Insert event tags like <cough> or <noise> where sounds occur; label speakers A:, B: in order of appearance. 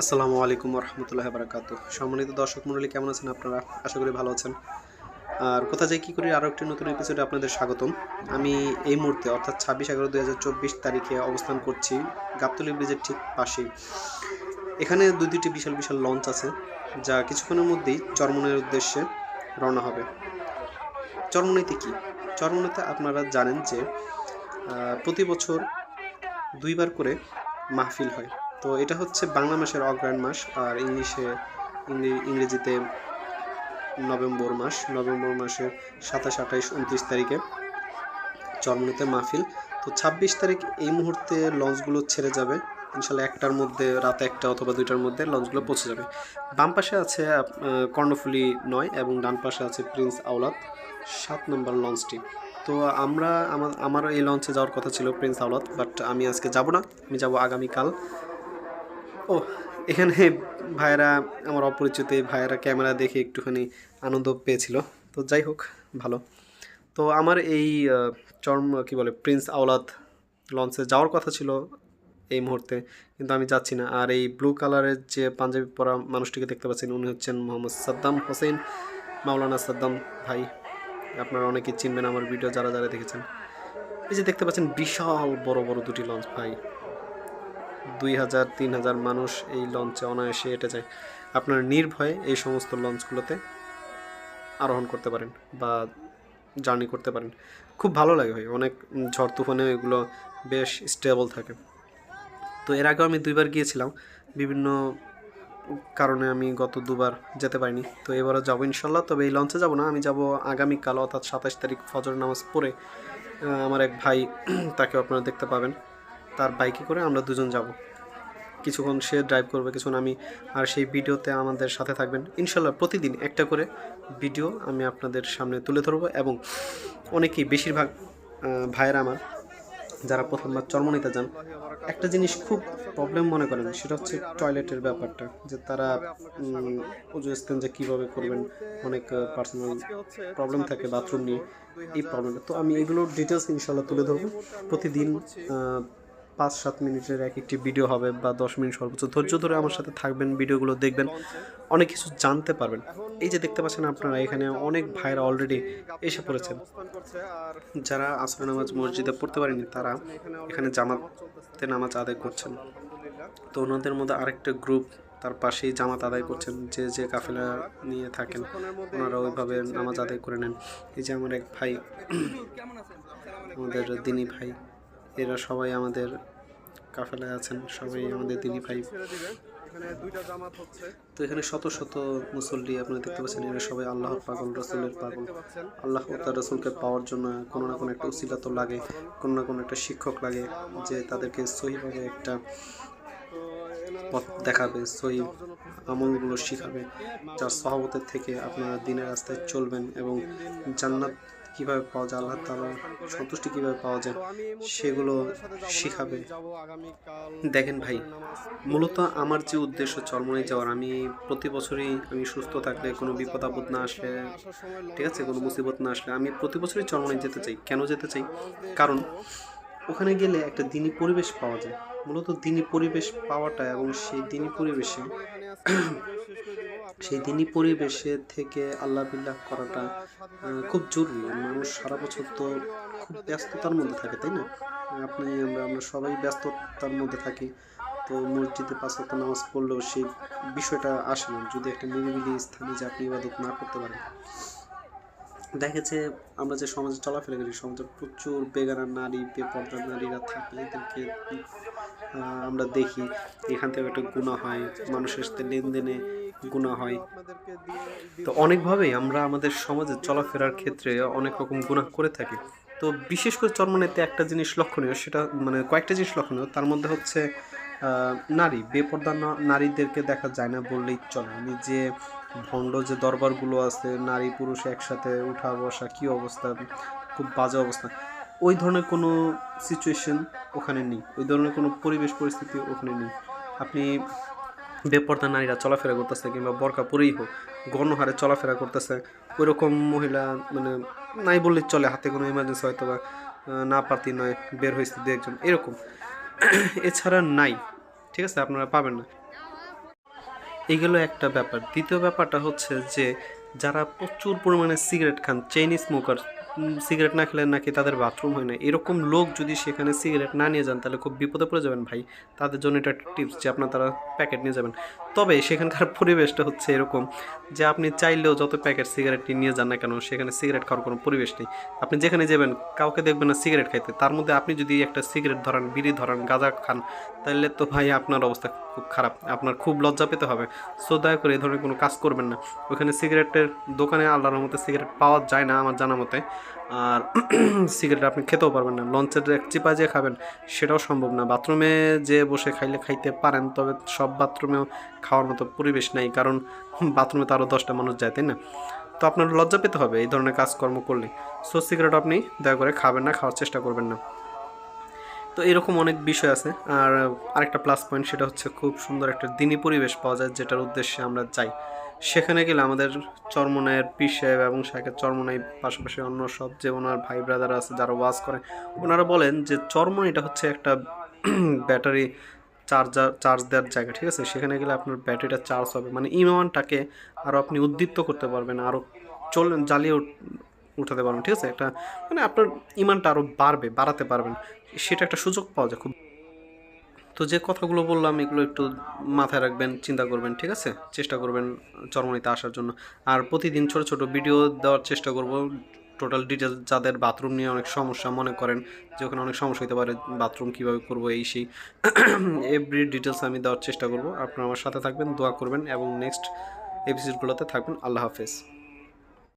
A: আসসালামু আলাইকুম রহমতুল্লাহ বারাকাত সম্মানিত দর্শক মণ্ডলী, কেমন আছেন আপনারা? আশা করি ভালো আছেন। আর কোথা যাই, কী করি, আরও একটি নতুন এপিসোডে আপনাদের স্বাগতম। আমি এই মুহূর্তে, অর্থাৎ ছাব্বিশ এগারো দুই তারিখে অবস্থান করছি গাবতলি ব্রিজের ঠিক পাশেই। এখানে দুই দুটি বিশাল বিশাল লঞ্চ আছে, যা কিছুক্ষণের মধ্যেই চরমনের উদ্দেশ্যে রওনা হবে। চরমনিতে কি? চরমনিতে আপনারা জানেন যে প্রতি বছর দুইবার করে মাহফিল হয়। তো এটা হচ্ছে বাংলা মাসের অগ্রায়ণ মাস আর ইংলিশে ইংরে- ইংরেজিতে নভেম্বর মাস। নভেম্বর মাসের সাতাশ আঠাইশ উনত্রিশ তারিখে চরমনিতে মাহফিল। তো ছাব্বিশ তারিখ এই মুহূর্তে লঞ্চগুলো ছেড়ে যাবে। ইনশাল্লাহ একটার মধ্যে, রাত একটা অথবা দুইটার মধ্যে লঞ্চগুলো পৌঁছে যাবে। বাম পাশে আছে কর্ণফুলি নয় এবং ডান পাশে আছে প্রিন্স আওলাদ, সাত নম্বর লঞ্চটি। তো আমরা আমার আমার এই লঞ্চে যাওয়ার কথা ছিল প্রিন্স আওলাদ, বাট আমি আজকে যাব না। আমি যাব আগামীকাল। ও, এখানে ভাইয়েরা, আমার অপরিচিত ভাইয়েরা ক্যামেরা দেখে একটুখানি আনন্দ পেয়েছিল। তো যাই হোক, ভালো। তো আমার এই চর্ম, কি বলে প্রিন্স আওলাদ লঞ্চে যাওয়ার কথা ছিল এই মুহূর্তে, কিন্তু আমি যাচ্ছি না। আর এই ব্লু কালারের যে পাঞ্জাবি পরা মানুষটিকে দেখতে পাচ্ছেন, উনি হচ্ছেন মোহাম্মদ সাদ্দাম হোসেন, মাওলানা সাদ্দাম ভাই। আপনারা অনেকেই চিনবেন আমার ভিডিও যারা যারা দেখেছেন। এই যে দেখতে পাচ্ছেন, বিশাল বড় বড় দুটি লঞ্চ ভাই। দুই হাজার, তিন হাজার মানুষ এই লঞ্চে অনায়াসে হেঁটে যায়। আপনার নির্ভয়ে এই সমস্ত লঞ্চগুলোতে আরোহণ করতে পারেন বা জার্নি করতে পারেন। খুব ভালো লাগে ভাই, অনেক ঝড় তুফানে এগুলো বেশ স্টেবল থাকে। তো এর আগেও আমি দুইবার গিয়েছিলাম, বিভিন্ন কারণে আমি গত দুবার যেতে পারিনি। তো এবারও যাব ইনশাল্লাহ, তবে এই লঞ্চে যাব না, আমি যাব আগামীকাল, অর্থাৎ সাতাশ তারিখ ফজর নামাজ পড়ে। আমার এক ভাই তাকে আপনারা দেখতে পাবেন। তার বাইকে করে আমরা দুজন যাব। কিছুক্ষণ সে ড্রাইভ করবে, কিছুক্ষণ আমি আর সেই ভিডিওতে আমাদের সাথে থাকবেন। ইনশাল্লাহ প্রতিদিন একটা করে ভিডিও আমি আপনাদের সামনে তুলে ধরবো এবং অনেকেই বেশিরভাগ ভাইয়েরা আমার যারা প্রথমবার চর্মনিতে যান, একটা জিনিস খুব প্রবলেম মনে করেন, সেটা হচ্ছে টয়লেটের ব্যাপারটা, যে তারা উজু যে কীভাবে করবেন, অনেক পার্সোনাল প্রবলেম থাকে বাথরুম নিয়ে, এই প্রবলেমটা তো আমি এগুলোর ডিটেলস ইনশাল্লাহ তুলে ধরবো। প্রতিদিন পাঁচ সাত মিনিটের এক একটি ভিডিও হবে বা দশ মিনিট সর্বোচ্চ। ধৈর্য ধরে আমার সাথে থাকবেন ভিডিওগুলো দেখবেন অনেক কিছু জানতে পারবেন। এই যে দেখতে পাচ্ছেন আপনারা এখানে অনেক ভাইরা অলরেডি এসে পড়েছেন। যারা আসর নামাজ মসজিদে পড়তে পারেনি তারা এখানে জামাতে নামাজ আদায় করছেন। তো ওনাদের মধ্যে আরেকটা গ্রুপ তার পাশেই জামাত আদায় করছেন যে যে কাফেলা নিয়ে থাকেন ওনারা ওইভাবে নামাজ আদায় করে নেন। এই যে আমার এক ভাই আমাদের দিনী ভাই। এরা সবাই আমাদের কাফেলায় আছেন, সবাই আমাদের দিনী ভাই। তো এখানে শত শত মুসল্লি আপনারা দেখতে পাচ্ছেন, এরা সবাই আল্লাহর পাগল, রসুলের পাগল। আল্লাহ তার রসুলকে পাওয়ার জন্য কোনো না কোনো একটা উসিলা তো লাগে, কোনো না কোনো একটা শিক্ষক লাগে যে তাদেরকে সহিভাবে একটা পথ দেখাবে, সহি আমলগুলো শিখাবে, যার সহবতের থেকে আপনারা দিনের রাস্তায় চলবেন এবং জান্নাত কীভাবে পাওয়া যায় আল্লাহ তাআলার সন্তুষ্টি কীভাবে পাওয়া যায় সেগুলো শিখাবে। দেখেন ভাই মূলত আমার যে উদ্দেশ্য চরমনে যাওয়ার আমি প্রতি বছরই আমি সুস্থ থাকলে কোনো বিপদ আপদ না আসলে ঠিক আছে কোনো মুসিবত না আসলে আমি প্রতি বছরই চরমনে যেতে চাই। কেন যেতে চাই? কারণ ওখানে গেলে একটা দিনী পরিবেশ পাওয়া যায়। মূলত দিনী পরিবেশ পাওয়াটা এবং সেই দিনী পরিবেশে সেই দিনই পরিবেশে থেকে আল্লাহ বিল্লাহ করাটা খুব জরুরি। মানুষ সারা বছর তো খুব ব্যস্ততার মধ্যে থাকে, তাই না? আপনি, আমরা আমরা সবাই ব্যস্ততার মধ্যে থাকি, তো মসজিদে পাঁচ ওয়াক্ত নামাজ পড়লেও সেই বিষয়টা আসে না। যদি একটা নিরিবিলি স্থানে যে আপনি ইবাদত না করতে পারেন। দেখেছে আমরা যে সমাজে চলাফেরা করি, সমাজে প্রচুর বেগানা নারী বেপর্দার নারীরা থাকে, এদেরকে আমরা দেখি। এখান থেকে একটা গুণা হয়, মানুষের সাথে লেনদেনে গুণা হয়। তো অনেকভাবেই আমরা আমাদের সমাজে চলাফেরার ক্ষেত্রে অনেক রকম গুণা করে থাকি। তো বিশেষ করে চরমনেতে একটা জিনিস লক্ষণীয় সেটা মানে কয়েকটা জিনিস লক্ষণীয়। তার মধ্যে হচ্ছে নারী বেপর্দা নারীদেরকে দেখা যায় না বললেই চলে। যে ভণ্ড যে দরবারগুলো আছে নারী পুরুষ একসাথে উঠা বসা কী অবস্থা খুব বাজে অবস্থা। ওই ধরনের কোনো সিচুয়েশন ওখানে নেই। ওই ধরনের কোনো পরিবেশ পরিস্থিতি ওখানে নেই। আপনি বেপর্দা নারীরা চলাফেরা করতেছে কিংবা বরকা পরেই হোক, গণহারে চলাফেরা করতেছে ওই রকম মহিলা মানে নাই বললে চলে, হাতে কোনো ইমার্জেন্সি হয়তো বা না পারতি নয়, বের হয়েছে দু একজন, এরকম। এছাড়া নাই, ঠিক আছে, আপনারা পাবেন না। এইগুলো একটা ব্যাপার। দ্বিতীয় ব্যাপারটা হচ্ছে যে, যারা প্রচুর পরিমাণে সিগারেট খান চেইন স্মোকার সিগারেট না খেলে নাকি তাদের বাথরুম হয় না এরকম লোক যদি সেখানে সিগারেট না নিয়ে যান, তাহলে খুব বিপদে পড়ে যাবেন ভাই। তাদের জন্য এটা টিপস যে আপনার তারা প্যাকেট নিয়ে যাবেন। তবে সেখানকার <laughs> পরিবেশটা হচ্ছে এরকম যে আপনি চাইলেও যত প্যাকেট সিগারেট নিয়ে যান না কেন, সেখানে সিগারেট খাওয়ার কোনো পরিবেশ নেই। আপনি যেখানে যাবেন, কাউকে দেখবেন না সিগারেট খাইতে। তার মধ্যে আপনি যদি একটা সিগারেট ধরান, বিড়ি ধরান, গাঁজা খান, তাহলে তো ভাই আপনার অবস্থা খুব খারাপ, আপনার খুব লজ্জা পেতে হবে। সো দয়া করে এই ধরনের কোনো কাজ করবেন না। ওখানে সিগারেটের দোকানে আল্লাহর মতো সিগারেট পাওয়া যায় না আমার জানা মতে। আর <clears throat> সিগারেট আপনি খেতেও পারবেন না। লঞ্চের এক চিপা যে খাবেন, সেটাও সম্ভব না। বাথরুমে যে বসে খাইলে খাইতে পারেন, তবে সব বাথরুমেও খাওয়ার মতো পরিবেশ নেই, কারণ বাথরুমে তো আরও দশটা মানুষ যায়, তাই না? তো আপনার লজ্জা পেতে হবে এই ধরনের কাজকর্ম করলে। সো সিগারেট আপনি দয়া করে খাবেন না, খাওয়ার চেষ্টা করবেন না। তো এরকম অনেক বিষয় আছে। আর আরেকটা প্লাস পয়েন্ট সেটা হচ্ছে খুব সুন্দর একটা দিনী পরিবেশ পাওয়া যায়, যেটার উদ্দেশ্যে আমরা যাই। সেখানে গেলে আমাদের চরমনায়ের পীর এবং শাহের চরমনাই পাশাপাশি অন্য সব যে ওনার ভাই ব্রাদার আছে, যারা ওয়াজ করে, ওনারা বলেন যে চরমনাইটা হচ্ছে একটা ব্যাটারি চার্জার চার্জ দেওয়ার জায়গা, ঠিক আছে? সেখানে গেলে আপনার ব্যাটারিটা চার্জ হবে। মানে ইমানটাকে আরও আপনি উদ্দীপ্ত করতে পারবেন আরও চল জ্বালিয়ে উঠাতে পারবেন, ঠিক আছে? একটা মানে আপনার ইমানটা আরও বাড়বে, বাড়াতে পারবেন। সেটা একটা সুযোগ পাওয়া যায় খুব। তো যে কথাগুলো বললাম, এগুলো একটু মাথায় রাখবেন, চিন্তা করবেন, ঠিক আছে? চেষ্টা করবেন চরমনিতে আসার জন্য। আর প্রতিদিন ছোট ছোট ভিডিও দেওয়ার চেষ্টা করব। টোটাল ডিটেলস যাদের বাথরুম নিয়ে অনেক সমস্যা মনে করেন, যে ওখানে অনেক সমস্যা হতে পারে বাথরুম কীভাবে করব, এই সেই এভরি ডিটেলস আমি দেওয়ার চেষ্টা করব। আপনারা আমার সাথে থাকবেন, দোয়া করবেন এবং নেক্সট এপিসোডগুলোতে থাকবেন। আল্লাহ হাফেজ।